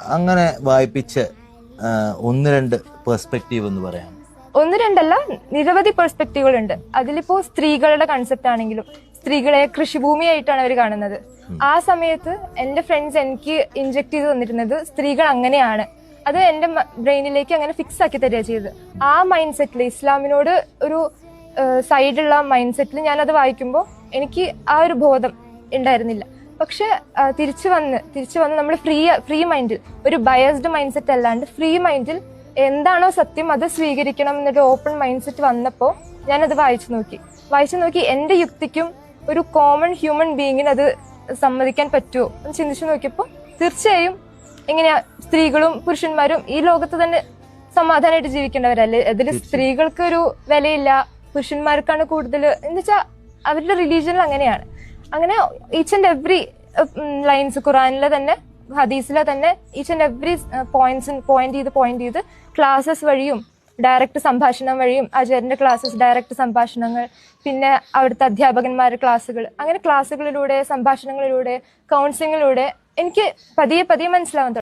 അങ്ങനെ വായിപ്പിച്ച് ഒന്ന് രണ്ട് പെർസ്പെക്റ്റീവ് എന്ന് പറയാം. ഒന്ന് രണ്ടല്ല നിരവധി പെർസ്പെക്റ്റീവുകൾ ഉണ്ട് അതിലിപ്പോ സ്ത്രീകളുടെ കൺസെപ്റ്റ് ആണെങ്കിലും സ്ത്രീകളെ കൃഷിഭൂമിയായിട്ടാണ് അവർ കാണുന്നത്. ആ സമയത്ത് എന്റെ ഫ്രണ്ട്സ് എനിക്ക് ഇൻജെക്ട് ചെയ്ത് തന്നിരുന്നത് സ്ത്രീകൾ അങ്ങനെയാണ്. അത് എന്റെ ബ്രെയിനിലേക്ക് അങ്ങനെ ഫിക്സ് ആക്കി തരിക ചെയ്തത്. ആ മൈൻഡ് സെറ്റിൽ ഇസ്ലാമിനോട് ഒരു സൈഡുള്ള മൈൻഡ് സെറ്റിൽ ഞാനത് വായിക്കുമ്പോൾ എനിക്ക് ആ ഒരു ബോധം ഉണ്ടായിരുന്നില്ല. പക്ഷെ തിരിച്ചു വന്ന് തിരിച്ചു വന്ന് നമ്മൾ ഫ്രീ ഫ്രീ മൈൻഡിൽ ഒരു ബയസ്ഡ് മൈൻഡ് സെറ്റ് അല്ലാണ്ട് ഫ്രീ മൈൻഡിൽ എന്താണോ സത്യം അത് സ്വീകരിക്കണം എന്നൊരു ഓപ്പൺ മൈൻഡ് സെറ്റ് വന്നപ്പോൾ ഞാനത് വായിച്ചു നോക്കി. വായിച്ചു നോക്കി എന്റെ യുക്തിക്കും ഒരു കോമൺ ഹ്യൂമൻ ബീയിങ്ങിന് അത് സമ്മതിക്കാൻ പറ്റുമോ എന്ന് ചിന്തിച്ചു നോക്കിയപ്പോൾ തീർച്ചയായും എങ്ങനെയാ സ്ത്രീകളും പുരുഷന്മാരും ഈ ലോകത്ത് തന്നെ സമാധാനമായിട്ട് ജീവിക്കേണ്ടവരല്ലേ? അതിൽ സ്ത്രീകൾക്ക് ഒരു വിലയില്ല പുരുഷന്മാർക്കാണ് കൂടുതൽ എന്ന് വെച്ചാൽ അവരുടെ റിലീജിയനിൽ അങ്ങനെയാണ്. അങ്ങനെ ഈച്ച് ആൻഡ് എവറി ലൈൻസ് ഖുറാനിലെ തന്നെ ഹദീസിലെ തന്നെ each and every points point ചെയ്ത് പോയിന്റ് ചെയ്ത് ക്ലാസ്സസ് വഴിയും ഡയറക്റ്റ് സംഭാഷണം വഴിയും അജയറിന്റെ ക്ലാസ്സസ് ഡയറക്റ്റ് സംഭാഷണങ്ങൾ പിന്നെ അവിടുത്തെ അധ്യാപകന്മാരുടെ ക്ലാസ്സുകൾ അങ്ങനെ ക്ലാസ്സുകളിലൂടെ സംഭാഷണങ്ങളിലൂടെ കൗൺസിലിങ്ങിലൂടെ എനിക്ക് പതിയെ പതിയെ മനസ്സിലാവാൻ